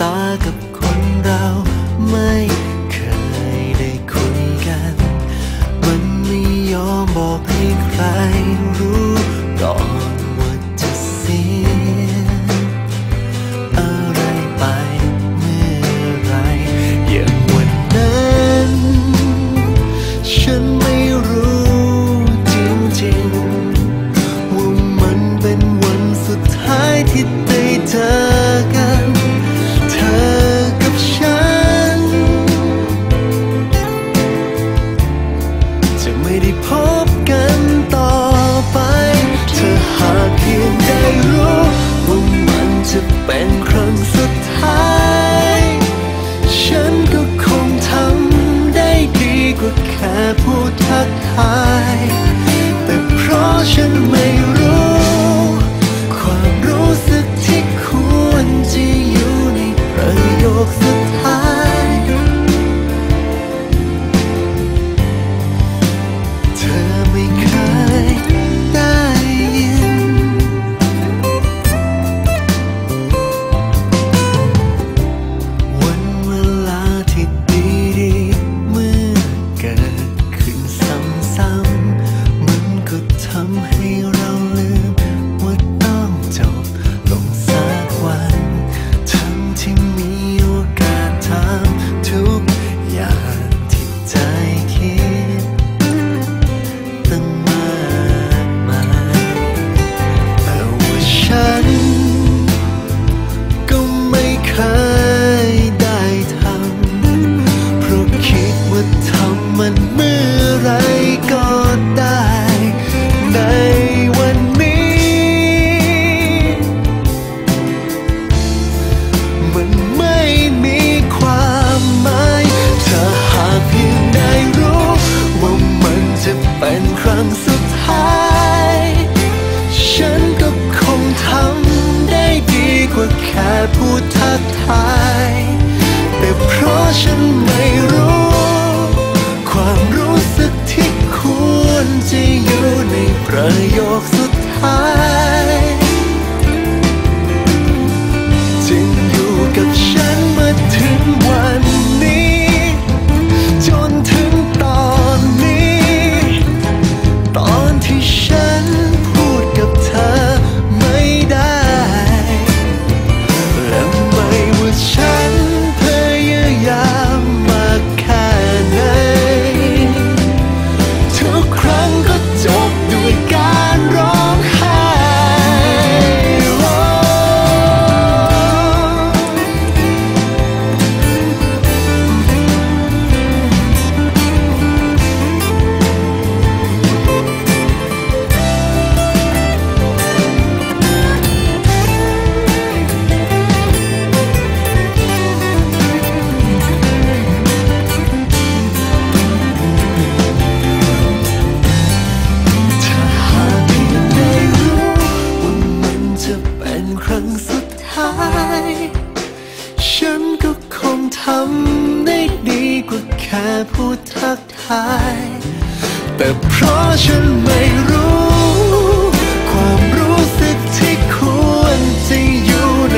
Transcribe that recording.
ตากับคนเราไม่เคยได้คุยกัน มันไม่ยอมบอกให้ใครรู้ก่อนว่าจะเสียอะไรไปเมื่อไรอย่างวันนั้น ฉันไม่รู้จริงๆว่ามันเป็นวันสุดท้ายที่ได้เจอกัน ได้พบกันต่อไป เธอหากเพียงได้รู้ว่ามันจะเป็น ทักทาย แต่เพราะฉันไม่รู้ ความรู้สึกที่ควรจะอยู่ใน